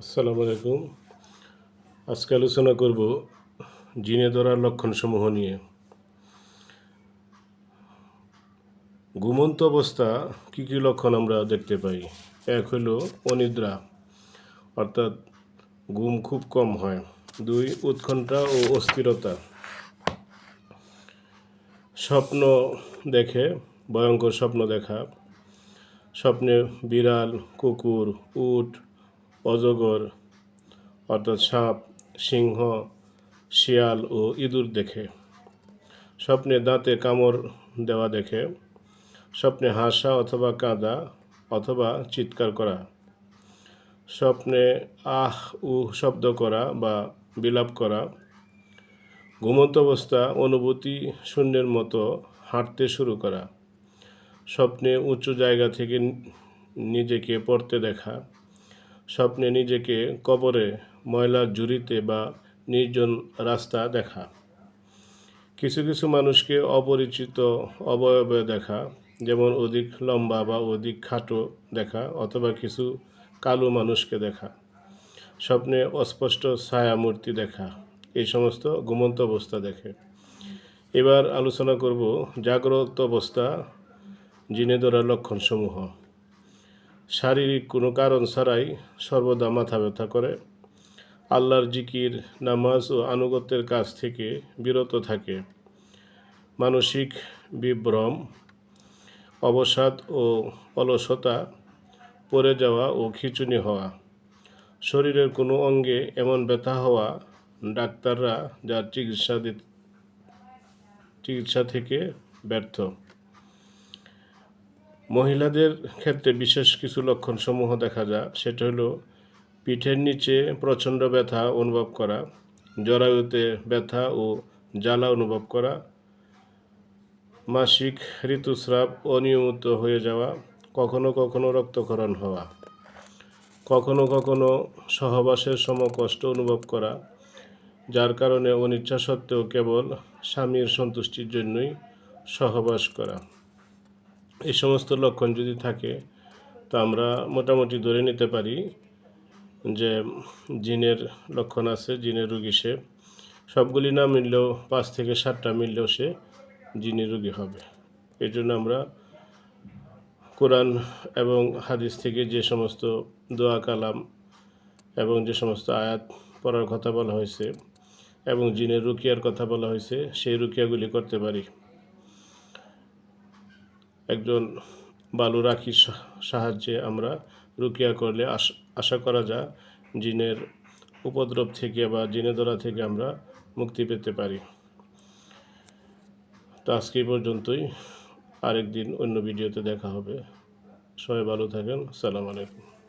আসসালামু আলাইকুম। আজকে আলোচনা করব জিনে ধরার লক্ষণসমূহ নিয়ে। ঘুমন্ত অবস্থা কী কী লক্ষণ আমরা দেখতে পাই? এক হলো অনিদ্রা, অর্থাৎ ঘুম খুব কম হয়। দুই, উৎকণ্ঠা ও অস্থিরতা। স্বপ্ন দেখে, ভয়ঙ্কর স্বপ্ন দেখা। স্বপ্নে বিড়াল, কুকুর, উট অজগর, অর্থাৎ সাপ, সিংহ, শিয়াল ও ইঁদুর দেখে। স্বপ্নে দাঁতে কামড় দেওয়া দেখে। স্বপ্নে হাসা অথবা কাঁদা অথবা চিৎকার করা। স্বপ্নে আহ উ শব্দ করা বা বিলাপ করা। ঘুমন্ত অবস্থা, অনুভূতি শূন্যের মতো হাঁটতে শুরু করা। স্বপ্নে উঁচু জায়গা থেকে নিজেকে পড়তে দেখা। স্বপ্নে নিজেকে কবরে ময়লার ঝুড়িতে বা নির্জন রাস্তা দেখা। কিছু কিছু মানুষকে অপরিচিত অবয়বে দেখা, যেমন অধিক লম্বা বা অধিক খাটো দেখা, অথবা কিছু কালো মানুষকে দেখা। স্বপ্নে অস্পষ্ট ছায়া মূর্তি দেখা, এই সমস্ত ঘুমন্ত অবস্থা দেখে। এবার আলোচনা করব জাগ্রত অবস্থা জিনে ধরার লক্ষণসমূহ। শারীরিক কোনো কারণ ছাড়াই সর্বদা মাথা ব্যথা করে। আল্লাহর জিকির, নামাজ ও আনুগত্যের কাছ থেকে বিরত থাকে। মানসিক বিভ্রম, অবসাদ ও অলসতা, পড়ে যাওয়া ও খিচুনি হওয়া। শরীরের কোনো অঙ্গে এমন ব্যথা হওয়া ডাক্তাররা যার চিকিৎসা চিকিৎসা থেকে ব্যর্থ। মহিলাদের ক্ষেত্রে বিশেষ কিছু লক্ষণসমূহ দেখা যায়। সেটা হলো পিঠের নিচে প্রচণ্ড ব্যথা অনুভব করা, জরায়ুতে ব্যথা ও জ্বালা অনুভব করা, মাসিক ঋতুস্রাব অনিয়মিত হয়ে যাওয়া, কখনো কখনো রক্তক্ষরণ হওয়া, কখনো কখনো সহবাসের সম কষ্ট অনুভব করা, যার কারণে অনিচ্ছা সত্ত্বেও কেবল স্বামীর সন্তুষ্টির জন্যই সহবাস করা। এই সমস্ত লক্ষণ যদি থাকে, তো আমরা মোটামুটি ধরে নিতে পারি যে জিনের লক্ষণ আছে, জিনের রুগী সে। সবগুলি না মিললেও পাঁচ থেকে সাতটা মিললেও সে জিনের রুগী হবে। এই জন্য আমরা কোরআন এবং হাদিস থেকে যে সমস্ত দোয়া কালাম এবং যে সমস্ত আয়াত পড়ার কথা বলা হয়েছে এবং জিনের রুকিয়ার কথা বলা হয়েছে, সেই রুকিয়াগুলি করতে পারি। একজন বালু রাখির সাহায্যে আমরা রুকিয়া করলে আশা করা যায় জিনের উপদ্রব থেকে বা জিনে ধরা থেকে আমরা মুক্তি পেতে পারি। তো আজকে পর্যন্তই। আরেকদিন অন্য ভিডিওতে দেখা হবে। সবাই ভালো থাকেন। সালাম আলাইকুম।